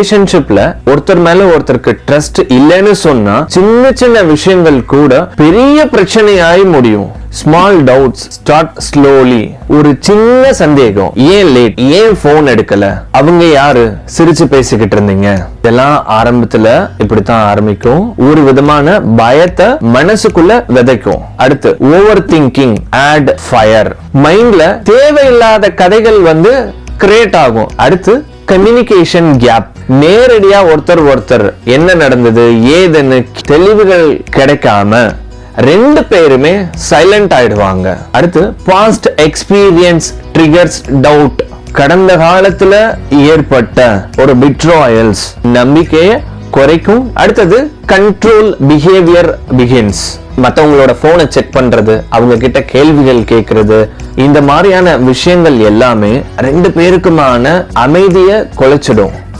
ரிலேஷன்ஷிப்ல ஒருத்தர் மேல ஒருத்தருக்கு ட்ரஸ்ட் இல்லைன்னு சொன்னா சின்ன சின்ன விஷயங்கள் கூட பெரிய பிரச்சனையாய் முடியும். ஸ்மால் டவுட்ஸ் ஸ்டார்ட் ஸ்லோலி ஒரு சின்ன சந்தேகம். ஏன் லேட் ஏன் போன் எடுக்கல? அவங்க யாரு? சிரிச்சு பேசிக்கிட்டு இருந்தீங்க. இதெல்லாம் ஆரம்பத்துல இப்படித்தான் ஆரம்பிக்கும். ஒரு விதமான பயத்தை மனசுக்குள்ள விதைக்கும். அடுத்து ஓவர் திங்கிங் ஆட் ஃபயர் மைண்ட்ல தேவையில்லாத கதைகள் வந்து கிரியேட் ஆகும். அடுத்து கம்யூனிகேஷன் கேப் நேரடியாக ஒருத்தர் ஒருத்தர் என்ன நடந்தது ஏதுன்னு தெளிவுகள் கிடைக்காம ரெண்டு பேருமே சைலண்ட் ஆயிடுவாங்க. அடுத்து பாஸ்ட் எக்ஸ்பீரியன்ஸ் ட்ரிகர்ஸ் டவுட் கடந்த காலத்துல ஏற்பட்ட ஒரு பிட்ராயல்ஸ் நம்பிக்கையை குறைக்கும். அடுத்தது கண்ட்ரோல் பிஹேவியர் பிகின்ஸ் மற்றவங்களோட போனை செக் பண்றது அவங்க கிட்ட கேள்விகள் கேட்கறது இந்த மாதிரியான விஷயங்கள் எல்லாமே ரெண்டு பேருக்குமான அமைதியை குலைச்சிடும்.